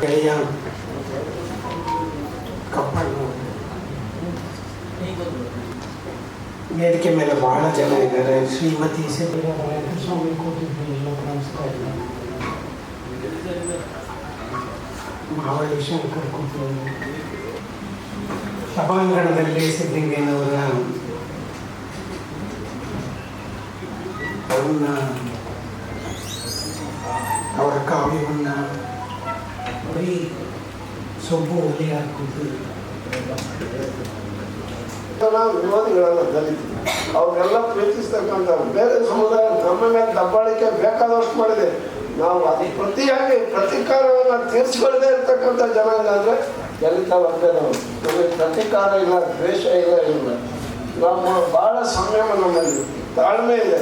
ಗೆಳೆಯ ಕಪ್ಪಣ್ಣ ವೇದಿಕೆ ಮೇಲೆ ಬಹಳ ಜನ ಇದ್ದಾರೆ ಶ್ರೀಮತಿ ಸಿದ್ದರಾಮಯ್ಯ ಸ್ವಾಮಿ ಕೂತಿದ್ರು ಎಲ್ಲ ಕಾಣಿಸ್ತಾ ಇಲ್ಲ ಮಾವಳ್ಳಿ ಶಂಕರ್ ಕೂತಿದ್ರು ಸಭಾಂಗಣದಲ್ಲಿ ಸಿದ್ಧಲಿಂಗಯ್ಯನವರ ಅವನ್ನ ಅವರ ಕಾವ್ಯವನ್ನು ಬರೀ ಸೊಬ್ಬು ಒಲೆ ಜನ ದಲಿತರು ಅವ್ರನ್ನೆಲ್ಲ ಪ್ರೀತಿಸ್ತಕ್ಕಂಥ ಬೇರೆ ಸಮುದಾಯ ನಮ್ಮ ಮೇಲೆ ದಬ್ಬಾಳಿಕೆ ಬೇಕಾದಷ್ಟು ಮಾಡಿದೆ. ನಾವು ಅದಕ್ಕೆ ಪ್ರತಿಯಾಗಿ ಪ್ರತಿಕಾರವನ್ನು ತೀರಿಸ್ಕೊಳ್ಳದೆ ಇರ್ತಕ್ಕಂಥ ಜನಾಂಗ ಅಂದರೆ ದಲಿತ ವರ್ಗದವರು. ನಮಗೆ ಪ್ರತಿಕಾರ ಇಲ್ಲ, ದ್ವೇಷ ಇಲ್ಲ ಇಲ್ಲ. ನಮ್ಮ ಭಾಳ ಸಂಯಮ ನಮ್ಮಲ್ಲಿ. ತಾಳ್ಮೆ ಇದೆ.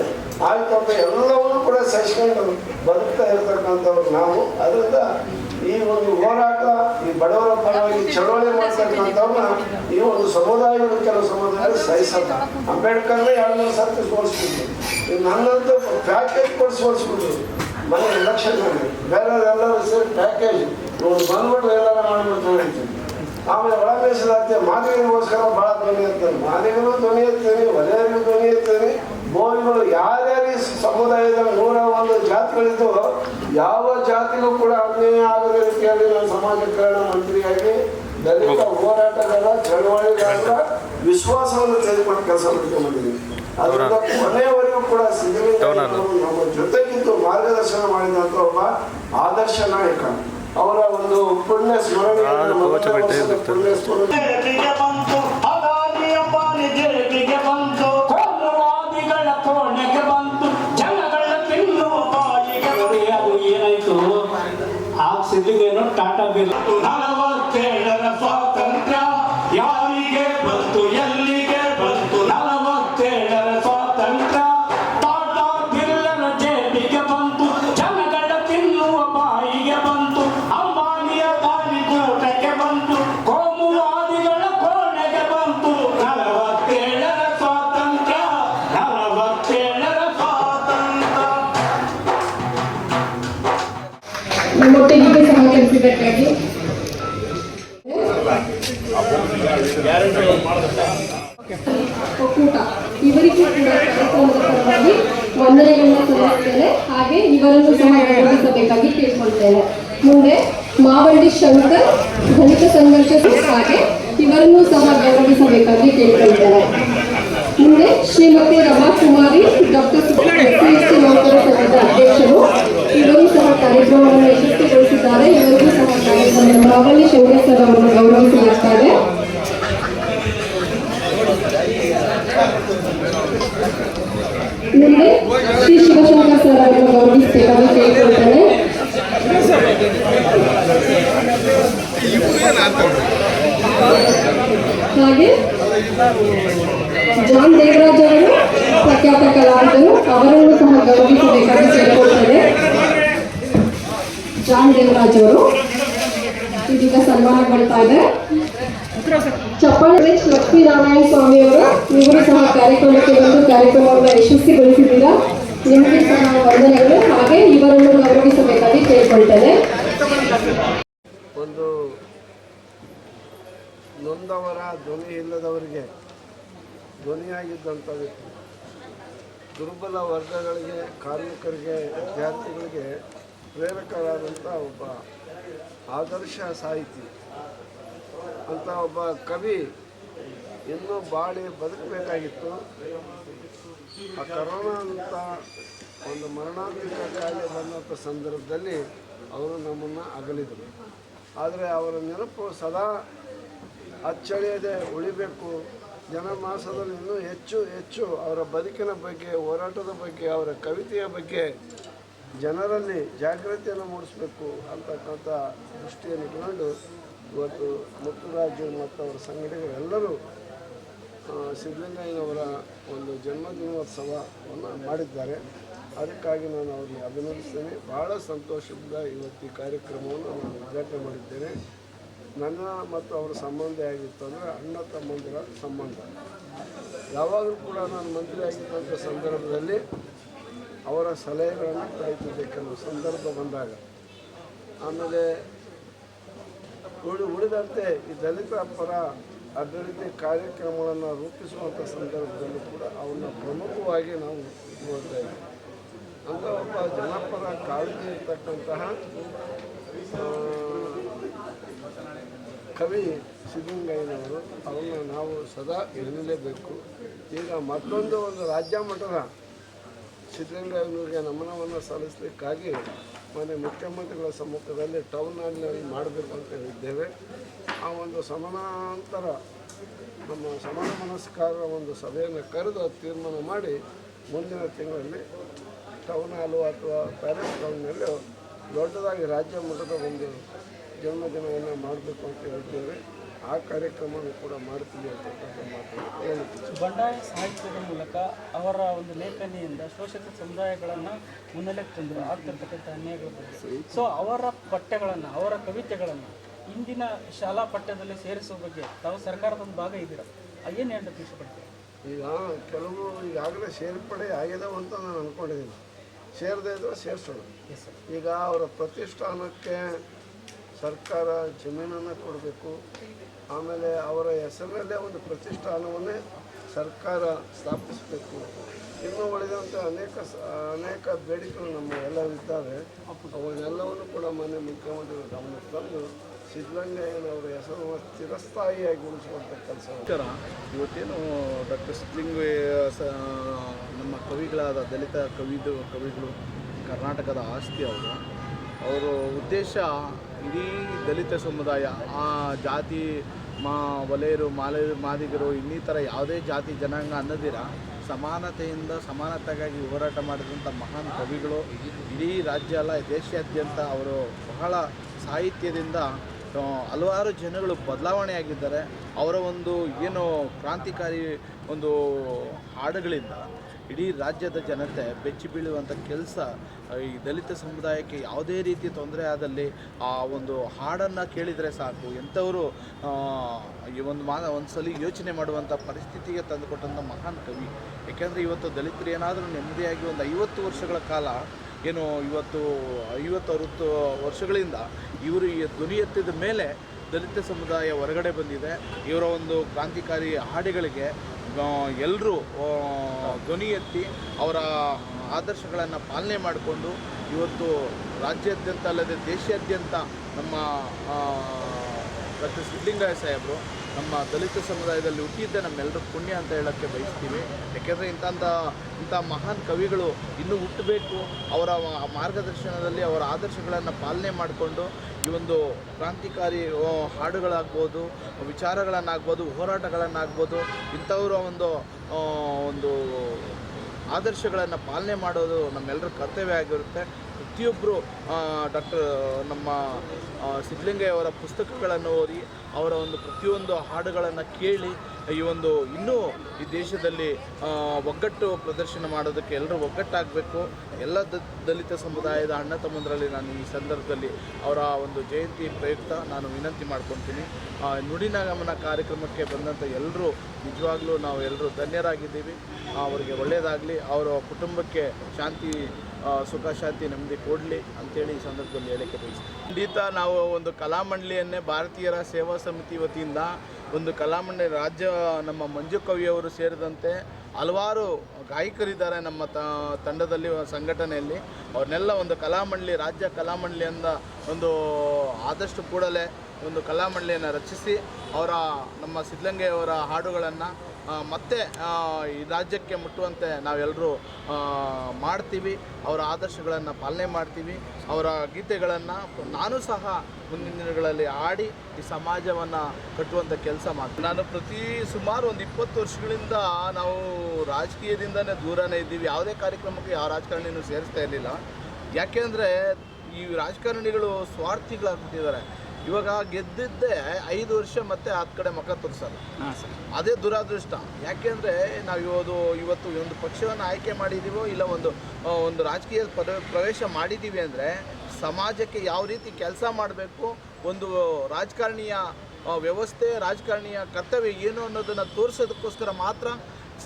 ಆಯ್ತಪ್ಪ, ಎಲ್ಲವನ್ನೂ ಕೂಡ ಸಹಿಸ್ಕೊಂಡು ಬದುಕ್ತಾ ಇರ್ತಕ್ಕಂಥವ್ರು ನಾವು. ಅದರಿಂದ ಈ ಒಂದು ಹೋರಾಟ ಈ ಬಡವರ ಪರವಾಗಿ ಚಳವಳಿ ಮಾಡ್ತಕ್ಕಂಥವ್ರನ್ನ ಈ ಒಂದು ಸಮುದಾಯಗಳು ಕೆಲವು ಸಮುದಾಯ ಸಹಿಸಲ್ಲ. ಅಂಬೇಡ್ಕರ್ನೇ ಎರಡು ಸತ್ತು ಸರ್ತಿ ಸೋಲಿಸ್ಬಿಟ್ರು. ಈಗ ನನ್ನಂತೂ ಪ್ಯಾಕೇಜ್ ಕೊಟ್ಟು ಸೋಲಿಸ್ಬಿಟ್ರು. ಮನೆ ಎಲೆಕ್ಷನ್ನಲ್ಲಿ ಎಲ್ಲರೂ ಸೇರಿ ಪ್ಯಾಕೇಜ್ ಒಂದು ಬಂದ್ಬಿಟ್ಟು ಎಲ್ಲಾರ ಮಾಡ್ಬಿಟ್ಟು ಹೇಳ್ತೀನಿ ಆಮೇಲೆ ಒಳ ಮೀಸಲಾತಿ ಮಾದಿಗರಿಗೋಸ್ಕರ ಭಾಳ ಧ್ವನಿ ಎತ್ತಾರೆ ಮಾದಿಗರು ಧ್ವನಿ ಎತ್ತೀನಿ ಒಲೆಯರಿಗೂ ಧ್ವನಿ ಎತ್ತೀನಿ. ಬೋರಿಗಳು ಯಾರ್ಯಾರು ಸಮುದಾಯದ ನೂರ ಒಂದು ಜಾತಿಗಳಿದ್ದು ಯಾವ ಜಾತಿಗೂ ಕೂಡ ಅನ್ಯಾಯ ಆಗದ ರೀತಿಯಲ್ಲಿ ನಾನು ಸಮಾಜ ಕಲ್ಯಾಣ ಮಂತ್ರಿಯಾಗಿ ದಲಿತ ಹೋರಾಟಗಾರ ಚಳವಳಿಗಾರರ ವಿಶ್ವಾಸವನ್ನು ತೆಗೆದುಕೊಂಡು ಕೆಲಸ ಮಾಡ್ಕೊಂಡಿದ್ದೀನಿ ಅದರಿಂದ ಕೊನೆಯವರೆಗೂ ಕೂಡ ಸಿದ್ದಲಿಂಗಯ್ಯನವರು ನಮ್ಮ ಜೊತೆಗಿದ್ದು ಮಾರ್ಗದರ್ಶನ ಮಾಡಿದಂಥ ಒಬ್ಬ ಆದರ್ಶ ನಾಯಕ. ಅವರ ಒಂದು ಪುಣ್ಯ ಸ್ಮರಣೆ ಪುಣ್ಯ ಸ್ಮರಣೆ ಸ್ವಾತಂತ್ರ್ಯ ಯಾರಿಗೆ ಬಂತು, ಎಲ್ಲಿಗೆ ಬಂತು? ನಲವತ್ತೇಳರ ಸ್ವಾತಂತ್ರ್ಯ ಟಾಟಾ ಬಿಲ್ಲರ ಜೇಬಿಗೆ ಬಂತು ಜನಗಳ ತಿನ್ನುವ ಬಾಯಿಗೆ ಬಂತು, ಅಂಬಾನಿಯ ದಾರಿ ಕೂಟಕ್ಕೆ ಬಂತು, ಕೋಮುವಾದಿಗಳ ಕೋಣೆಗೆ ಬಂತು. ನಲವತ್ತೇಳರ ಸ್ವಾತಂತ್ರ್ಯ ನಲವತ್ತೇಳರ ಸ್ವಾತಂತ್ರ್ಯ. ಸಹಕರಿಸಿದ್ದಕ್ಕಾಗಿ ಒಕ್ಕೂಟ. ಇವರಿಗೂ ಕೂಡ ಕಾರ್ಯಕ್ರಮದ ಪರವಾಗಿ ವಂದನೆಗಳನ್ನ ಸಲ್ಲಿಸ್ತೇನೆ. ಹಾಗೆ ಇವರನ್ನು ಸಹ ಗೌರವಿಸಬೇಕಾಗಿ ಕೇಳಿಕೊಳ್ತೇನೆ. ಮುಂದೆ ಮಾವಳ್ಳಿ ಶಂಕರ್ ದಲಿತ ಸಂಘರ್ಷ ಹಾಗೆ ಇವರನ್ನು ಸಹ ಗೌರವಿಸಬೇಕಾಗಿ ಕೇಳಿಕೊಳ್ತೇನೆ. ಮುಂದೆ ಶ್ರೀಮತಿ ರಮಾಕುಮಾರಿ ಡಾಕ್ಟರ್ ಸಿಎಸ್ಸಿ ನೌಕರ ಸಂಘದ ಅಧ್ಯಕ್ಷರು. ಇವರು ಸಹ ಕಾರ್ಯಕ್ರಮವನ್ನು ಯಶಸ್ವಿಗೊಳಿಸಿದ್ದಾರೆ ಇವರಿಗೂ ಸಹ ಕಾರ್ಯಕ್ರಮ ಮಾವಳ್ಳಿ ಶಂಕರ್ ಸರ್ ಅವರನ್ನು ಗೌರವಿಸಲಾಗ್ತಾರೆ ಮುಂದೆ ಶ್ರೀ ಶಿವಶಂಕರ್ ಸರ್ ಅವರನ್ನು ಗೌರವಿಸಬೇಕಾಗಿ ಕೇಳಿಕೊಳ್ತೇನೆ. ಹಾಗೆ ಜಾನ್ ದೇವರಾಜ್ ಅವರು, ಪ್ರಖ್ಯಾತ ಕಲಾವಿದರು, ಅವರನ್ನು ಸಹ ಗೌರವಿಸಬೇಕಾಗಿ ಜಾನ್ ದೇವರಾಜ್ ಅವರು. ಇದೀಗ ಸನ್ಮಾನಗೊಳ್ತಾ ಇದೆ. ಚಪ್ಪಾಳೆ ಲಕ್ಷ್ಮೀನಾರಾಯಣ ಸ್ವಾಮಿ ಅವರು. ಇವರು ಸಹ ಕಾರ್ಯಕ್ರಮಕ್ಕೆ ಬಂದು ಕಾರ್ಯಕ್ರಮವನ್ನು ಯಶಸ್ವಿಗೊಳಿಸಿದ್ದೀರಾ? ನಿಮಗೆ ಸಹ ವಂದನೆಗಳು. ಹಾಗೆ ಇವರನ್ನು ಗೌರವಿಸಬೇಕಾಗಿ ಕೇಳಿಕೊಳ್ತೇನೆ. ಒಂದು ನೊಂದವರ ಧ್ವನಿ ಇಲ್ಲದವರಿಗೆ ಧ್ವನಿಯಾಗಿದ್ದಂಥ ವ್ಯಕ್ತಿ, ದುರ್ಬಲ ವರ್ಗಗಳಿಗೆ, ಕಾರ್ಮಿಕರಿಗೆ, ವಿದ್ಯಾರ್ಥಿಗಳಿಗೆ ಪ್ರೇರಕರಾದಂಥ ಒಬ್ಬ ಆದರ್ಶ ಸಾಹಿತಿ ಅಂತ ಒಬ್ಬ ಕವಿ ಇನ್ನೂ ಬಾಳಿ ಬದುಕಬೇಕಾಗಿತ್ತು. ಆ ಕರೋನಾ ಅಂತ ಒಂದು ಮರಣಾಂತಿಕ ಕಾಯಿಲೆ ಬಂದಂಥ ಸಂದರ್ಭದಲ್ಲಿ ಅವರು ನಮ್ಮನ್ನು ಅಗಲಿದರು. ಆದರೆ ಅವರ ನೆನಪು ಸದಾ ಅಚ್ಚಳಿಯದೆ ಉಳಿಬೇಕು. ಜನಮಾಸದಲ್ಲಿ ಇನ್ನೂ ಹೆಚ್ಚು ಹೆಚ್ಚು ಅವರ ಬದುಕಿನ ಬಗ್ಗೆ, ಹೋರಾಟದ ಬಗ್ಗೆ, ಅವರ ಕವಿತೆಯ ಬಗ್ಗೆ ಜನರಲ್ಲಿ ಜಾಗೃತಿಯನ್ನು ಮೂಡಿಸಬೇಕು ಅಂತಕ್ಕಂಥ ದೃಷ್ಟಿಯನ್ನು ಇಟ್ಕೊಂಡು ಇವತ್ತು ಮುತ್ತುರಾಜು ಮತ್ತು ಅವರ ಸಂಘಟನೆಗಳೆಲ್ಲರೂ ಸಿದ್ದಲಿಂಗಯ್ಯನವರ ಒಂದು ಜನ್ಮದಿನೋತ್ಸವವನ್ನು ಮಾಡಿದ್ದಾರೆ. ಅದಕ್ಕಾಗಿ ನಾನು ಅವರಿಗೆ ಅಭಿನಂದಿಸ್ತೇನೆ. ಭಾಳ ಸಂತೋಷದಿಂದ ಇವತ್ತು ಈ ಕಾರ್ಯಕ್ರಮವನ್ನು ನಾನು ಉದ್ಘಾಟನೆ ಮಾಡಿದ್ದೇನೆ. ನನ್ನ ಮತ್ತು ಅವರ ಸಂಬಂಧ ಆಗಿತ್ತು ಅಂದರೆ ಅಣ್ಣ ತಮ್ಮಂದಿರ ಸಂಬಂಧ. ಯಾವಾಗಲೂ ಕೂಡ ನಾನು ಮಂತ್ರಿ ಆಗಿದ್ದಂಥ ಸಂದರ್ಭದಲ್ಲಿ ಅವರ ಸಲಹೆಗಳನ್ನು ಕಾಯ್ತಿದ್ದೆ ಕೆಲವು ಸಂದರ್ಭ ಬಂದಾಗ, ಆಮೇಲೆ ಉಳಿ ಉಳಿದಂತೆ ಈ ದಲಿತ ಪರ ಅಭಿವೃದ್ಧಿ ಕಾರ್ಯಕ್ರಮಗಳನ್ನು ರೂಪಿಸುವಂಥ ಸಂದರ್ಭದಲ್ಲಿ ಕೂಡ ಅವನ್ನ ಪ್ರಮುಖವಾಗಿ ನಾವು ನೋಡ್ತಾ ಇದ್ದೀವಿ. ಒಬ್ಬ ಜನಪರ ಕಾಳಜಿ ಇರ್ತಕ್ಕಂತಹ ಕವಿ ಸಿದ್ದಲಿಂಗಯ್ಯನವರು ಅವನ್ನ ನಾವು ಸದಾ ಎನ್ನಲೇಬೇಕು. ಈಗ ಮತ್ತೊಂದು ಒಂದು ರಾಜ್ಯ ಮಟ್ಟದ ಸಿದ್ದಲಿಂಗಯ್ಯನವರಿಗೆ ನಮನವನ್ನು ಸಲ್ಲಿಸಲಿಕ್ಕಾಗಿ ಮೊನ್ನೆ ಮುಖ್ಯಮಂತ್ರಿಗಳ ಸಮ್ಮುಖದಲ್ಲಿ ಟೌನ್ ಹಾಲ್ನಲ್ಲಿ ಮಾಡಬೇಕು ಅಂತ ಹೇಳಿದ್ದೇವೆ. ಆ ಒಂದು ಸಮಾನಾಂತರ ನಮ್ಮ ಸಮಾನ ಮನಸ್ಕಾರರ ಒಂದು ಸಭೆಯನ್ನು ಕರೆದು ತೀರ್ಮಾನ ಮಾಡಿ ಮುಂದಿನ ತಿಂಗಳಲ್ಲಿ ಟೌನ್ ಹಾಲು ಅಥವಾ ಪ್ಯಾಲೇಸ್ ಟೌನ್ನಲ್ಲಿ ದೊಡ್ಡದಾಗಿ ರಾಜ್ಯ ಮಟ್ಟದ ಒಂದು ಜನ್ಮದಿನವನ್ನು ಮಾಡಬೇಕು ಅಂತ ಹೇಳಿದ್ದೇವೆ. ಆ ಕಾರ್ಯಕ್ರಮವನ್ನು ಕೂಡ ಮಾಡ್ತೀವಿ ಅಂತಕ್ಕಂಥ ಮಾತು ಬಂಡಾಯ ಸಾಹಿತ್ಯದ ಮೂಲಕ ಅವರ ಒಂದು ಲೇಖನಿಯಿಂದ ಶೋಷಿತ ಸಮುದಾಯಗಳನ್ನು ಮುನ್ನೆಲೆಗೆ ತಂದರು ಆಗ್ತಿರ್ತಕ್ಕಂಥ ಅನ್ಯಾಯಗಳ ಬಗ್ಗೆ. ಸೊ ಅವರ ಪಠ್ಯಗಳನ್ನು ಅವರ ಕವಿತೆಗಳನ್ನು ಇಂದಿನ ಶಾಲಾ ಪಠ್ಯದಲ್ಲಿ ಸೇರಿಸುವ ಬಗ್ಗೆ ತಾವು ಸರ್ಕಾರದ ಒಂದು ಭಾಗ ಇದ್ದೀರ? ಏನು ಹೇಳಕ್ಕೆ ಇಷ್ಟಪಡ್ತೀರಾ ಈಗ ಕೆಲವು ಈಗಾಗಲೇ ಸೇರ್ಪಡೆ ಆಗಿದಾವೆ ಅಂತ ನಾನು ಅಂದ್ಕೊಂಡಿದ್ದೀನಿ ಸೇರದೇ ಇದ್ರೆ ಸೇರಿಸೋಣ. ಈಗ ಅವರ ಪ್ರತಿಷ್ಠಾನಕ್ಕೆ ಸರ್ಕಾರ ಜಮೀನನ್ನು ಕೊಡಬೇಕು. ಆಮೇಲೆ ಅವರ ಹೆಸರಿನಲ್ಲೇ ಒಂದು ಪ್ರತಿಷ್ಠಾನವನ್ನೇ ಸರ್ಕಾರ ಸ್ಥಾಪಿಸಬೇಕು. ಇನ್ನು ಉಳಿದಂಥ ಅನೇಕ ಅನೇಕ ಬೇಡಿಕೆಗಳು ನಮ್ಮ ಎಲ್ಲವಿದ್ದಾವೆ ಅವನ್ನೆಲ್ಲವನ್ನು ಕೂಡ ಮನೆ ಮುಖ್ಯಮಂತ್ರಿಗಳು ಗಮನಕ್ಕೆ ತಂದು ಸಿದ್ದಲಿಂಗಯ್ಯನವರ ಹೆಸರು ಚಿರಸ್ಥಾಯಿಯಾಗಿ ಉಳಿಸುವಂಥ ಕೆಲಸ ಇವತ್ತೇನು ಡಾಕ್ಟರ್ ಸಿದ್ದಲಿಂಗಯ್ಯ ನಮ್ಮ ಕವಿಗಳಾದ ದಲಿತ ಕವಿದು, ಕವಿಗಳು, ಕರ್ನಾಟಕದ ಆಸ್ತಿ ಅವರು, ಅವರ ಉದ್ದೇಶ ಇಡೀ ದಲಿತ ಸಮುದಾಯ, ಆ ಜಾತಿ ಮಾ ವಲಯರು ಮಾಲೆ ಮಾದಿಗರು, ಇನ್ನಿತರ ಯಾವುದೇ ಜಾತಿ ಜನಾಂಗ ಅನ್ನದಿರ ಸಮಾನತೆಯಿಂದ ಸಮಾನತೆಗಾಗಿ ಹೋರಾಟ ಮಾಡಿದಂಥ ಮಹಾನ್ ಕವಿಗಳು ಇಡೀ ರಾಜ್ಯ ಅಲ್ಲ, ದೇಶಾದ್ಯಂತ ಅವರು ಬಹಳ ಸಾಹಿತ್ಯದಿಂದ ಹಲವಾರು ಜನಗಳು ಬದಲಾವಣೆಯಾಗಿದ್ದಾರೆ. ಅವರ ಒಂದು ಏನು ಕ್ರಾಂತಿಕಾರಿ ಒಂದು ಹಾಡುಗಳಿಂದ ಇಡೀ ರಾಜ್ಯದ ಜನತೆ ಬೆಚ್ಚಿ ಬೀಳುವಂಥ ಕೆಲಸ ಈ ದಲಿತ ಸಮುದಾಯಕ್ಕೆ ಯಾವುದೇ ರೀತಿ ತೊಂದರೆ ಆದಲ್ಲಿ ಆ ಒಂದು ಹಾಡನ್ನು ಕೇಳಿದರೆ ಸಾಕು. ಎಂಥವರು ಈ ಒಂದು ಮಾ ಒಂದು ಸಲ ಯೋಚನೆ ಮಾಡುವಂಥ ಪರಿಸ್ಥಿತಿಗೆ ತಂದುಕೊಟ್ಟಂಥ ಮಹಾನ್ ಕವಿ. ಏಕೆಂದರೆ ಇವತ್ತು ದಲಿತರು ಏನಾದರೂ ನೆಮ್ಮದಿಯಾಗಿ ಒಂದು ಐವತ್ತು ವರ್ಷಗಳ ಕಾಲ, ಏನು ಇವತ್ತು ಐವತ್ತು ಅರವತ್ತು ವರ್ಷಗಳಿಂದ ಇವರು ಈ ಧ್ವನಿ ಎತ್ತಿದ ಮೇಲೆ ದಲಿತ ಸಮುದಾಯ ಹೊರಗಡೆ ಬಂದಿದೆ. ಇವರ ಒಂದು ಕ್ರಾಂತಿಕಾರಿ ಹಾಡಿಗಳಿಗೆ ಎಲ್ಲರೂ ಧ್ವನಿ ಎತ್ತಿ ಅವರ ಆದರ್ಶಗಳನ್ನು ಪಾಲನೆ ಮಾಡಿಕೊಂಡು ಇವತ್ತು ರಾಜ್ಯಾದ್ಯಂತ ಅಲ್ಲದೆ ದೇಶಾದ್ಯಂತ ನಮ್ಮ ಡಾಕ್ಟರ್ ಸಿದ್ಲಿಂಗಯ್ಯ ಸಾಹೇಬರು ನಮ್ಮ ದಲಿತ ಸಮುದಾಯದಲ್ಲಿ ಹುಟ್ಟಿದ್ದೆ ನಮ್ಮೆಲ್ಲರ ಪುಣ್ಯ ಅಂತ ಹೇಳೋಕ್ಕೆ ಬಯಸ್ತೀವಿ. ಯಾಕೆಂದರೆ ಇಂಥ ಇಂಥ ಮಹಾನ್ ಕವಿಗಳು ಇನ್ನೂ ಹುಟ್ಟಬೇಕು. ಅವರ ಮಾರ್ಗದರ್ಶನದಲ್ಲಿ ಅವರ ಆದರ್ಶಗಳನ್ನು ಪಾಲನೆ ಮಾಡಿಕೊಂಡು ಈ ಒಂದು ಕ್ರಾಂತಿಕಾರಿ ಹಾಡುಗಳಾಗ್ಬೋದು, ವಿಚಾರಗಳನ್ನಾಗ್ಬೋದು, ಹೋರಾಟಗಳನ್ನಾಗ್ಬೋದು, ಇಂಥವರ ಒಂದು ಒಂದು ಆದರ್ಶಗಳನ್ನು ಪಾಲನೆ ಮಾಡೋದು ನಮ್ಮೆಲ್ಲರ ಕರ್ತವ್ಯ ಆಗಿರುತ್ತೆ. ಪ್ರತಿಯೊಬ್ಬರು ಡಾಕ್ಟರ್, ನಮ್ಮ ಆ, ಸಿದ್ಧಲಿಂಗಯ್ಯ ಅವರ ಪುಸ್ತಕಗಳನ್ನು ಓದಿ ಅವರ ಒಂದು ಪ್ರತಿಯೊಂದು ಹಾಡುಗಳನ್ನು ಕೇಳಿ ಈ ಒಂದು ಇನ್ನೂ ಈ ದೇಶದಲ್ಲಿ ಒಗ್ಗಟ್ಟು ಪ್ರದರ್ಶನ ಮಾಡೋದಕ್ಕೆ ಎಲ್ಲರೂ ಒಗ್ಗಟ್ಟಾಗಬೇಕು. ಎಲ್ಲ ದಲಿತ ಸಮುದಾಯದ ಅಣ್ಣ ತಮ್ಮಂದರಲ್ಲಿ ನಾನು ಈ ಸಂದರ್ಭದಲ್ಲಿ ಅವರ ಒಂದು ಜಯಂತಿ ಪ್ರಯುಕ್ತ ನಾನು ವಿನಂತಿ ಮಾಡ್ಕೊತೀನಿ ನುಡಿ ನುಡಿನಾಗಮನ ಕಾರ್ಯಕ್ರಮಕ್ಕೆ ಬಂದಂಥ ಎಲ್ಲರೂ ನಿಜವಾಗ್ಲೂ ನಾವು ಎಲ್ಲರೂ ಧನ್ಯರಾಗಿದ್ದೀವಿ. ಅವರಿಗೆ ಒಳ್ಳೆಯದಾಗಲಿ ಅವರ ಕುಟುಂಬಕ್ಕೆ ಶಾಂತಿ ಸುಖ ಶಾಂತಿ ನೆಮ್ಮದಿ ಕೊಡಲಿ ಅಂತೇಳಿ ಈ ಸಂದರ್ಭದಲ್ಲಿ ಹೇಳಕ್ಕೆ ಬಯಸ್ತೀನಿ ಖಂಡಿತ ನಾವು ಒಂದು ಕಲಾಮಂಡಳಿಯನ್ನೇ ಭಾರತೀಯರ ಸೇವಾ ಸಮಿತಿ ವತಿಯಿಂದ ಒಂದು ಕಲಾಮಂಡಳಿ ರಾಜ್ಯ ನಮ್ಮ ಮಂಜು ಕವಿಯವರು ಸೇರಿದಂತೆ ಹಲವಾರು ಗಾಯಕರಿದ್ದಾರೆ ನಮ್ಮ ತ ತಂಡದಲ್ಲಿ, ಸಂಘಟನೆಯಲ್ಲಿ. ಅವ್ರನ್ನೆಲ್ಲ ಒಂದು ಕಲಾಮಂಡಳಿ, ರಾಜ್ಯ ಕಲಾಮಂಡಳಿಯಿಂದ ಒಂದು ಆದಷ್ಟು ಕೂಡಲೇ ಒಂದು ಕಲಾಮಂಡಳಿಯನ್ನು ರಚಿಸಿ ಅವರ ನಮ್ಮ ಸಿದ್ಧಲಿಂಗಯ್ಯವರ ಹಾಡುಗಳನ್ನು ಮತ್ತೆ ಈ ರಾಜ್ಯಕ್ಕೆ ಮುಟ್ಟುವಂತೆ ನಾವೆಲ್ಲರೂ ಮಾಡ್ತೀವಿ. ಅವರ ಆದರ್ಶಗಳನ್ನು ಪಾಲನೆ ಮಾಡ್ತೀವಿ. ಅವರ ಗೀತೆಗಳನ್ನು ನಾನು ಸಹ ಮುಂದಿನ ದಿನಗಳಲ್ಲಿ ಆಡಿ ಈ ಸಮಾಜವನ್ನು ಕಟ್ಟುವಂಥ ಕೆಲಸ ಮಾಡ್ತೀನಿ ನಾನು ಪ್ರತಿ ಸುಮಾರು ಒಂದು ಇಪ್ಪತ್ತು ವರ್ಷಗಳಿಂದ ನಾವು ರಾಜಕೀಯದಿಂದನೇ ದೂರನೇ ಇದ್ದೀವಿ. ಯಾವುದೇ ಕಾರ್ಯಕ್ರಮಕ್ಕೆ ಯಾವ ರಾಜಕಾರಣಿನೂ ಸೇರಿಸ್ತಾ ಇರಲಿಲ್ಲ. ಯಾಕೆಂದರೆ ಈ ರಾಜಕಾರಣಿಗಳು ಸ್ವಾರ್ಥಿಗಳಾಗ್ಬಿಟ್ಟಿದ್ದಾರೆ. ಇವಾಗ ಗೆದ್ದಿದ್ದೇ ಐದು ವರ್ಷ ಮತ್ತೆ ಹತ್ತು ಕಡೆ ಮಕ್ಕ ತೋರಿಸಲ್ಲ ಅದೇ ದುರಾದೃಷ್ಟ. ಯಾಕೆಂದರೆ ನಾವು ಇವತ್ತು ಇವತ್ತು ಒಂದು ಪಕ್ಷವನ್ನು ಆಯ್ಕೆ ಮಾಡಿದ್ದೀವೋ ಇಲ್ಲ ಒಂದು ಒಂದು ರಾಜಕೀಯ ಪ್ರ ಪ್ರವೇಶ ಮಾಡಿದ್ದೀವಿ ಅಂದರೆ ಸಮಾಜಕ್ಕೆ ಯಾವ ರೀತಿ ಕೆಲಸ ಮಾಡಬೇಕು ಒಂದು ರಾಜಕಾರಣಿಯ ವ್ಯವಸ್ಥೆ ರಾಜಕಾರಣಿಯ ಕರ್ತವ್ಯ ಏನು ಅನ್ನೋದನ್ನು ತೋರಿಸೋದಕ್ಕೋಸ್ಕರ ಮಾತ್ರ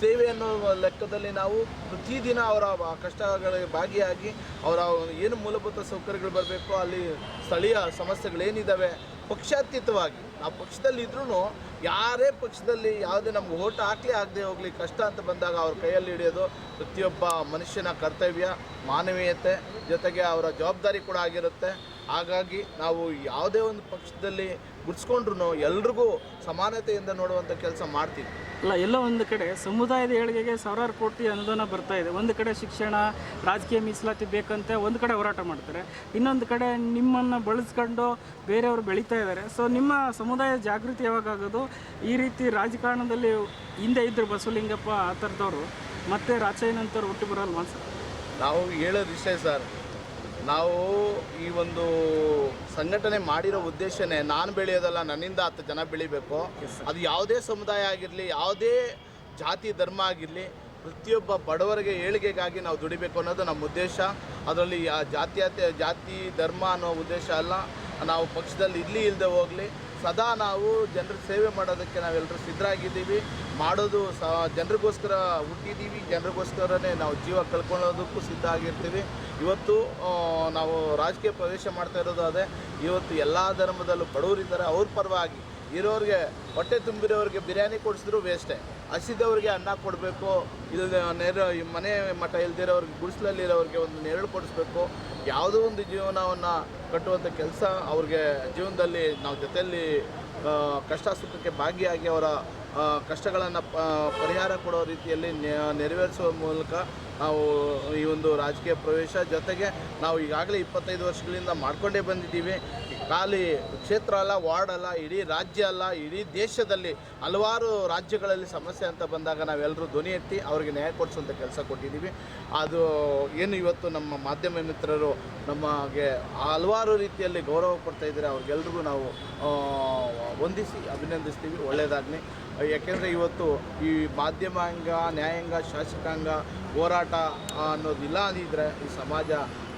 ಸೇವೆ ಅನ್ನೋ ಲೆಕ್ಕದಲ್ಲಿ ನಾವು ಪ್ರತಿದಿನ ಅವರ ಕಷ್ಟಗಳಿಗೆ ಭಾಗಿಯಾಗಿ ಅವರ ಏನು ಮೂಲಭೂತ ಸೌಕರ್ಯಗಳು ಬರಬೇಕು, ಅಲ್ಲಿ ಸ್ಥಳೀಯ ಸಮಸ್ಯೆಗಳೇನಿದ್ದಾವೆ ಪಕ್ಷಾತೀತವಾಗಿ, ನಾವು ಪಕ್ಷದಲ್ಲಿ ಇದ್ರೂ ಯಾರೇ ಪಕ್ಷದಲ್ಲಿ ಯಾವುದೇ ನಮ್ಗೆ ಓಟ್ ಹಾಕ್ಲಿ ಆಗದೆ ಹೋಗಲಿ, ಕಷ್ಟ ಅಂತ ಬಂದಾಗ ಅವ್ರ ಕೈಯಲ್ಲಿ ಹಿಡಿಯೋದು ಪ್ರತಿಯೊಬ್ಬ ಮನುಷ್ಯನ ಕರ್ತವ್ಯ, ಮಾನವೀಯತೆ ಜೊತೆಗೆ ಅವರ ಜವಾಬ್ದಾರಿ ಕೂಡ ಆಗಿರುತ್ತೆ. ಹಾಗಾಗಿ ನಾವು ಯಾವುದೇ ಒಂದು ಪಕ್ಷದಲ್ಲಿ ಗುಡ್ಸ್ಕೊಂಡ್ರು ಎಲ್ರಿಗೂ ಸಮಾನತೆಯಿಂದ ನೋಡುವಂಥ ಕೆಲಸ ಮಾಡ್ತೀವಿ. ಅಲ್ಲ ಎಲ್ಲ ಒಂದು ಕಡೆ ಸಮುದಾಯದ ಏಳಿಗೆಗೆ ಸಾವಿರಾರು ಕೋಟಿ ಅನುದಾನ ಬರ್ತಾ ಇದೆ. ಒಂದು ಕಡೆ ಶಿಕ್ಷಣ ರಾಜಕೀಯ ಮೀಸಲಾತಿ ಬೇಕಂತೆ ಒಂದು ಕಡೆ ಹೋರಾಟ ಮಾಡ್ತಾರೆ. ಇನ್ನೊಂದು ಕಡೆ ನಿಮ್ಮನ್ನು ಬಳಸ್ಕೊಂಡು ಬೇರೆಯವರು ಬೆಳೀತಾ ಇದ್ದಾರೆ. ಸೊ ನಿಮ್ಮ ಸಮುದಾಯ ಜಾಗೃತಿ ಯಾವಾಗ ಆಗೋದು ಈ ರೀತಿ ರಾಜಕಾರಣದಲ್ಲಿ ಹಿಂದೆ ಇದ್ದರು ಬಸವಲಿಂಗಪ್ಪ ಆ ಥರದವರು ಮತ್ತೆ ರಾಚಯ್ಯನಂತವ್ರು ಹುಟ್ಟು ಬರಲ್ವಾ ಸರ್? ನಾವು ಹೇಳೋದು ವಿಷಯ ಸರ್. ನಾವು ಈ ಒಂದು ಸಂಘಟನೆ ಮಾಡಿರೋ ಉದ್ದೇಶನೇ ನಾನು ಬೆಳೆಯೋದಲ್ಲ ನನ್ನಿಂದ ಹತ್ತು ಜನ ಬೆಳಿಬೇಕು. ಅದು ಯಾವುದೇ ಸಮುದಾಯ ಆಗಿರಲಿ ಯಾವುದೇ ಜಾತಿ ಧರ್ಮ ಆಗಿರಲಿ ಪ್ರತಿಯೊಬ್ಬ ಬಡವರಿಗೆ ಏಳಿಗೆಗಾಗಿ ನಾವು ದುಡಿಬೇಕು ಅನ್ನೋದು ನಮ್ಮ ಉದ್ದೇಶ. ಅದರಲ್ಲಿ ಯಾ ಜಾತ್ಯತೆ ಜಾತಿ ಧರ್ಮ ಅನ್ನೋ ಉದ್ದೇಶ ಅಲ್ಲ. ನಾವು ಪಕ್ಷದಲ್ಲಿ ಇಲ್ಲಿ ಇಲ್ಲದೆ ಹೋಗಲಿ ಸದಾ ನಾವು ಜನರ ಸೇವೆ ಮಾಡೋದಕ್ಕೆ ನಾವೆಲ್ಲರೂ ಸಿದ್ಧರಾಗಿದ್ದೀವಿ. ಮಾಡೋದು ಸ ಜನರಿಗೋಸ್ಕರ ಹುಟ್ಟಿದ್ದೀವಿ. ಜನರಿಗೋಸ್ಕರನೇ ನಾವು ಜೀವ ಕಳ್ಕೊಳ್ಳೋದಕ್ಕೂ ಸಿದ್ಧ ಆಗಿರ್ತೀವಿ. ಇವತ್ತು ನಾವು ರಾಜಕೀಯ ಪ್ರವೇಶ ಮಾಡ್ತಾ ಇರೋದು ಅದೇ. ಇವತ್ತು ಎಲ್ಲ ಧರ್ಮದಲ್ಲೂ ಬಡವರಿದ್ದಾರೆ ಅವ್ರ ಪರವಾಗಿ ಇರೋರಿಗೆ ಹೊಟ್ಟೆ ತುಂಬಿರೋರಿಗೆ ಬಿರಿಯಾನಿ ಕೊಡಿಸಿದ್ರು ವೇಸ್ಟೇ ಹಸಿದವ್ರಿಗೆ ಅನ್ನ ಕೊಡಬೇಕು ಇಲ್ಲದೆ ನೆರ ಮನೆ ಮಠ ಇಲ್ದಿರೋರಿಗೆ ಗುಡಿಸ್ಲಲ್ಲಿರೋರಿಗೆ ಒಂದು ನೆರಳು ಕೊಡಿಸ್ಬೇಕು. ಯಾವುದೋ ಒಂದು ಜೀವನವನ್ನು ಕಟ್ಟುವಂಥ ಕೆಲಸ ಅವ್ರಿಗೆ ಜೀವನದಲ್ಲಿ ನಾವು ಜೊತೆಯಲ್ಲಿ ಕಷ್ಟ ಸುಖಕ್ಕೆ ಭಾಗಿಯಾಗಿ ಅವರ ಕಷ್ಟಗಳನ್ನು ಪರಿಹಾರ ಕೊಡೋ ರೀತಿಯಲ್ಲಿ ನೆರವೇರಿಸುವ ಮೂಲಕ ನಾವು ಈ ಒಂದು ರಾಜಕೀಯ ಪ್ರವೇಶ ಜೊತೆಗೆ ನಾವು ಈಗಾಗಲೇ ಇಪ್ಪತ್ತೈದು ವರ್ಷಗಳಿಂದ ಮಾಡ್ಕೊಂಡೇ ಬಂದಿದ್ದೀವಿ. ಖಾಲಿ ಕ್ಷೇತ್ರ ಅಲ್ಲ, ವಾರ್ಡ್ ಅಲ್ಲ, ಇಡೀ ರಾಜ್ಯ ಅಲ್ಲ, ಇಡೀ ದೇಶದಲ್ಲಿ ಹಲವಾರು ರಾಜ್ಯಗಳಲ್ಲಿ ಸಮಸ್ಯೆ ಅಂತ ಬಂದಾಗ ನಾವೆಲ್ಲರೂ ಧ್ವನಿ ಎತ್ತಿ ಅವರಿಗೆ ನ್ಯಾಯ ಕೊಡಿಸುವಂಥ ಕೆಲಸ ಕೊಟ್ಟಿದ್ದೀವಿ. ಅದು ಏನು ಇವತ್ತು ನಮ್ಮ ಮಾಧ್ಯಮ ಮಿತ್ರರು ನಮಗೆ ಹಲವಾರು ರೀತಿಯಲ್ಲಿ ಗೌರವ ಕೊಡ್ತಾ ಇದ್ದಾರೆ. ಅವ್ರಿಗೆಲ್ರಿಗೂ ನಾವು ವಂದಿಸಿ, ಅಭಿನಂದಿಸ್ತೀವಿ. ಒಳ್ಳೆಯದಾಗಲಿ ಯಾಕೆಂದರೆ ಇವತ್ತು ಈ ಮಾಧ್ಯಮಾಂಗ, ನ್ಯಾಯಾಂಗ, ಶಾಸಕಾಂಗ ಹೋರಾಟ ಅನ್ನೋದಿಲ್ಲ ಅನ್ನೋದು ಅಂದಿದ್ರೆ ಈ ಸಮಾಜ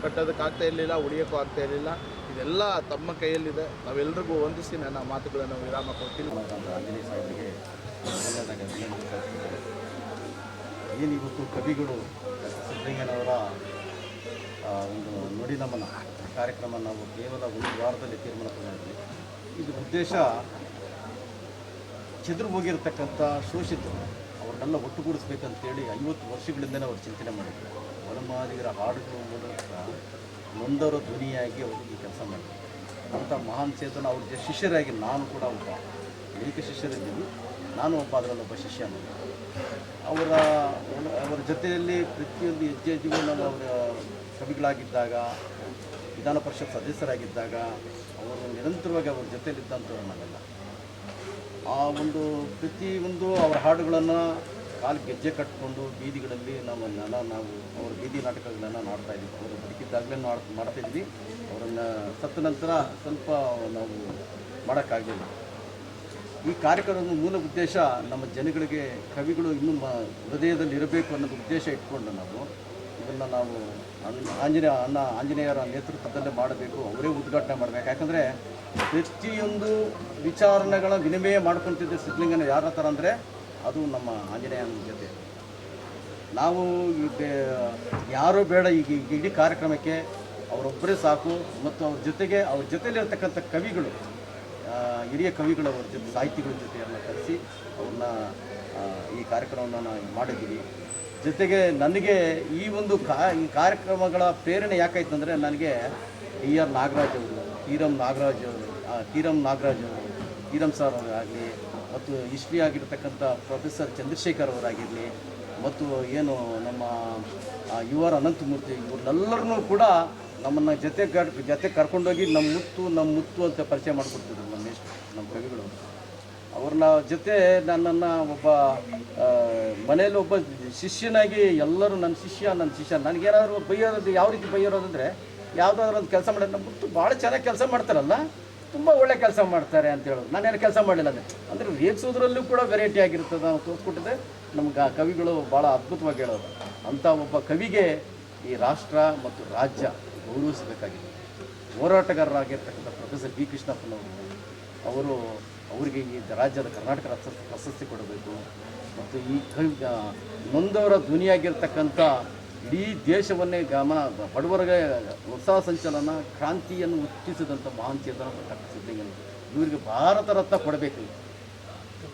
ಕಟ್ಟೋದಕ್ಕಾಗ್ತಾ ಇರಲಿಲ್ಲ, ಉಳಿಯೋಕ್ಕೂ ಆಗ್ತಾ ಇರಲಿಲ್ಲ. ಇದೆಲ್ಲ ತಮ್ಮ ಕೈಯಲ್ಲಿದೆ. ನಾವೆಲ್ಲರಿಗೂ ಹೊಂದಿಸಿ ನನ್ನ ಮಾತುಗಳನ್ನು ವಿರಾಮ ಕೊಡ್ತೀನಿ. ಆಂಜನೇಯ ಸಾಹೇಬರಿಗೆ ಏನು ಇವತ್ತು ಕವಿಗಳು ಸಿದ್ದಲಿಂಗನವರ ಒಂದು ನುಡಿ ನಮನ ಕಾರ್ಯಕ್ರಮ ನಾವು ಕೇವಲ ಒಂದು ವಾರದಲ್ಲಿ ತೀರ್ಮಾನ ತಗೊಂಡಿದ್ವಿ ಇದು ಉದ್ದೇಶ ಚದುರು ಹೋಗಿರತಕ್ಕಂಥ ಶೋಷಿತರು ಅವ್ರನ್ನೆಲ್ಲ ಒಟ್ಟುಗೂಡಿಸ್ಬೇಕಂತೇಳಿ ಐವತ್ತು ವರ್ಷಗಳಿಂದಲೇ ಅವರು ಚಿಂತನೆ ಮಾಡಿದ್ರು. ಒಳಮಾದಿಗರ ಹಾಡುಗಳು ಮೂಲಕ ನೊಂದವರ ಧ್ವನಿಯಾಗಿ ಅವರು ಈ ಕೆಲಸ ಮಾಡಿದ್ರು ಅಂಥ ಮಹಾನ್ ಚೇತನ ಅವ್ರ ಶಿಷ್ಯರಾಗಿ ನಾನು ಕೂಡ ಒಬ್ಬ ಏಕ ಶಿಷ್ಯರಿದ್ದೀನಿ ನಾನು ಒಬ್ಬ ಅದರಲ್ಲೊಬ್ಬ ಶಿಷ್ಯ. ಅವರ ಅವರ ಜೊತೆಯಲ್ಲಿ ಪ್ರತಿಯೊಂದು ಹೆಜ್ಜೆ ಹೆಜ್ಜೆಗೂ ನಾನು ಅವರ ಕವಿಗಳಾಗಿದ್ದಾಗ, ವಿಧಾನ ಪರಿಷತ್ ಸದಸ್ಯರಾಗಿದ್ದಾಗ, ಅವರು ನಿರಂತರವಾಗಿ ಅವ್ರ ಜೊತೆಯಲ್ಲಿದ್ದಂಥವ್ರು ನಾವೆಲ್ಲ. ಆ ಒಂದು ಪ್ರತಿಯೊಂದು ಅವರ ಹಾಡುಗಳನ್ನು ಕಾಲು ಗೆಜ್ಜೆ ಕಟ್ಟಿಕೊಂಡು ಬೀದಿಗಳಲ್ಲಿ ನಾವು ನಾವು ಅವರ ಬೀದಿ ನಾಟಕಗಳನ್ನು ಮಾಡ್ತಾ ಇದ್ವಿ ಅವರು ಬದುಕಿದ್ದಾಗಲೇ ಮಾಡ್ತಾ ಇದ್ವಿ ಅವರನ್ನು ಸತ್ತ ನಂತರ ಸ್ವಲ್ಪ ನಾವು ಮಾಡೋಕ್ಕಾಗಲಿಲ್ಲ. ಈ ಕಾರ್ಯಕ್ರಮದ ಮೂಲ ಉದ್ದೇಶ ನಮ್ಮ ಜನಗಳಿಗೆ ಕವಿಗಳು ಇನ್ನೂ ಮ ಹೃದಯದಲ್ಲಿ ಇರಬೇಕು ಅನ್ನೋದು ಉದ್ದೇಶ ಇಟ್ಕೊಂಡು ನಾವು. ಇದನ್ನು ನಾವು ಆಂಜನೇಯ, ಅನ್ನ ಆಂಜನೇಯರ ನೇತೃತ್ವದಲ್ಲೇ ಮಾಡಬೇಕು. ಅವರೇ ಉದ್ಘಾಟನೆ ಮಾಡಬೇಕು. ಯಾಕಂದರೆ ಪ್ರತಿಯೊಂದು ವಿಚಾರಣೆಗಳ ವಿನಿಮಯ ಮಾಡ್ಕೊತಿದ್ದ ಸಿದ್ಧಲಿಂಗನ ಯಾರ ಥರ ಅಂದರೆ ಅದು ನಮ್ಮ ಆಂಜನೇಯನ ಜೊತೆ. ನಾವು ಬೇ- ಯಾರೂ ಬೇಡ ಈಗ ಇಡೀ ಕಾರ್ಯಕ್ರಮಕ್ಕೆ ಅವರೊಬ್ಬರೇ ಸಾಕು ಮತ್ತು ಅವ್ರ ಜೊತೆಗೆ, ಅವ್ರ ಜೊತೆಲಿರ್ತಕ್ಕಂಥ ಕವಿಗಳು ಹಿರಿಯ ಕವಿಗಳು ಅವ್ರ ಜೊತೆ, ಸಾಹಿತಿಗಳ ಜೊತೆ ಎಲ್ಲ ಕರೆಸಿ ಅವ್ರನ್ನ ಈ ಕಾರ್ಯಕ್ರಮವನ್ನು ನಾವು ಮಾಡಿದ್ದೀವಿ. ಜೊತೆಗೆ ನನಗೆ ಈ ಒಂದು ಕಾ, ಈ ಕಾರ್ಯಕ್ರಮಗಳ ಪ್ರೇರಣೆ ಯಾಕಾಯ್ತು ಅಂದರೆ ನನಗೆ ಟಿ ಆರ್ ನಾಗರಾಜ್ ಅವರು ತೀರಂ ನಾಗರಾಜ್ ಅವರು ತೀರಂ ನಾಗರಾಜ್ ಅವರು ತೀರಂ ಸರ್ ಅವರಾಗಲಿ, ಮತ್ತು ಹಿಸ್ಟ್ರಿ ಆಗಿರ್ತಕ್ಕಂಥ ಪ್ರೊಫೆಸರ್ ಚಂದ್ರಶೇಖರ್ ಅವರಾಗಿರಲಿ, ಮತ್ತು ಏನು ನಮ್ಮ ಯು ಆರ್ ಅನಂತಮೂರ್ತಿ ಇವ್ರನ್ನೆಲ್ಲರನ್ನೂ ಕೂಡ ನಮ್ಮನ್ನು ಜೊತೆ ಜೊತೆ ಕರ್ಕೊಂಡೋಗಿ ನಮ್ಮ ಮುತ್ತು ನಮ್ಮ ಮುತ್ತು ಅಂತ ಪರಿಚಯ ಮಾಡಿಕೊಡ್ತಿದ್ರು ನಮ್ಮ ಎಷ್ಟು ನಮ್ಮ ಕವಿಗಳು. ಅವ್ರನ್ನ ಜೊತೆ ನನ್ನನ್ನು ಒಬ್ಬ ಮನೆಯಲ್ಲಿ ಒಬ್ಬ ಶಿಷ್ಯನಾಗಿ ಎಲ್ಲರೂ ನನ್ನ ಶಿಷ್ಯ ನನ್ನ ಶಿಷ್ಯ, ನನಗೇನಾದ್ರು ಬೈಯೋದು ಯಾವ ರೀತಿ ಬೈಯೋರೋದಂದರೆ, ಯಾವುದಾದ್ರೂ ಒಂದು ಕೆಲಸ ಮಾಡಿ ನಮ್ಮ ಮುತ್ತು ಭಾಳ ಚೆನ್ನಾಗಿ ಕೆಲಸ ಮಾಡ್ತಾರಲ್ಲ ತುಂಬ ಒಳ್ಳೆ ಕೆಲಸ ಮಾಡ್ತಾರೆ ಅಂತ ಹೇಳೋದು. ನಾನೇನು ಕೆಲಸ ಮಾಡಲಿಲ್ಲ ಅಂದರೆ ಅಂದರೆ ರೇಗಿಸೋದ್ರಲ್ಲೂ ಕೂಡ ವೆರೈಟಿ ಆಗಿರ್ತದೆ ನಾವು ತೋರಿಸ್ಕೊಟ್ಟಿದ್ದೆ. ನಮ್ಗೆ ಆ ಕವಿಗಳು ಭಾಳ ಅದ್ಭುತವಾಗಿ ಹೇಳೋದು. ಅಂಥ ಒಬ್ಬ ಕವಿಗೆ ಈ ರಾಷ್ಟ್ರ ಮತ್ತು ರಾಜ್ಯ ಗೌರವಿಸಬೇಕಾಗಿದೆ. ಹೋರಾಟಗಾರರಾಗಿರ್ತಕ್ಕಂಥ ಪ್ರೊಫೆಸರ್ ಬಿ ಕೃಷ್ಣಪ್ಪನವರು, ಅವರು ಅವರಿಗೆ ಈ ರಾಜ್ಯದ ಕರ್ನಾಟಕ ರಾಜ್ಯ ಪ್ರಶಸ್ತಿ ಕೊಡಬೇಕು. ಮತ್ತು ಈ ಕವಿ ನೊಂದವರ ಧ್ವನಿಯಾಗಿರ್ತಕ್ಕಂಥ ಇಡೀ ದೇಶವನ್ನೇ ಗಮನ ಬಡವರಿಗೆ ಉತ್ಸಾಹ ಸಂಚಲನ, ಕ್ರಾಂತಿಯನ್ನು ಹುಟ್ಟಿಸಿದಂಥ ಮಹಾನ್ ಚೇತನ ಡಾಕ್ಟರ್ ಸಿದ್ದಲಿಂಗಯ್ಯನವರು ಇವರಿಗೆ ಭಾರತ ರತ್ನ ಕೊಡಬೇಕು.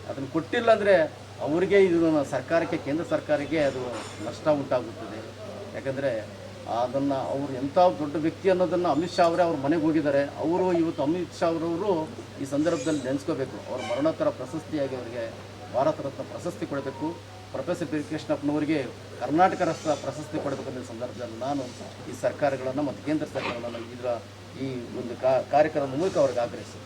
ಅದನ್ನು ಕೊಟ್ಟಿಲ್ಲ ಅಂದರೆ ಅವರಿಗೆ ಇದು ಸರ್ಕಾರಕ್ಕೆ, ಕೇಂದ್ರ ಸರ್ಕಾರಕ್ಕೆ ಅದು ನಷ್ಟ ಉಂಟಾಗುತ್ತದೆ. ಯಾಕಂದರೆ ಅದನ್ನು ಅವರು ಎಂಥ ದೊಡ್ಡ ವ್ಯಕ್ತಿ ಅನ್ನೋದನ್ನು ಅಮಿತ್ ಶಾ ಅವರೇ ಅವ್ರ ಮನೆಗೆ ಹೋಗಿದ್ದಾರೆ. ಅವರು ಇವತ್ತು ಅಮಿತ್ ಶಾ ಅವರವರು ಈ ಸಂದರ್ಭದಲ್ಲಿ ನೆನೆಸ್ಕೋಬೇಕು. ಅವ್ರ ಮರಣೋತ್ತರ ಪ್ರಶಸ್ತಿಯಾಗಿ ಅವರಿಗೆ ಭಾರತ ರತ್ನ ಪ್ರಶಸ್ತಿ ಕೊಡಬೇಕು. ಪ್ರೊಫೆಸರ್ ಬಿ ಕೃಷ್ಣಪ್ಪನವರಿಗೆ ಕರ್ನಾಟಕ ರಸ್ತ ಪ್ರಶಸ್ತಿ ಪಡೆದುಕೊಂಡ ಸಂದರ್ಭದಲ್ಲಿ ನಾನು ಈ ಸರ್ಕಾರಗಳನ್ನು ಮತ್ತು ಕೇಂದ್ರ ಸರ್ಕಾರಗಳನ್ನು ಇದರ ಈ ಒಂದು ಕಾರ್ಯಕ್ರಮದ ಮೂಲಕ ಅವ್ರಿಗೆ ಆಗ್ರಹಿಸ್ತೀನಿ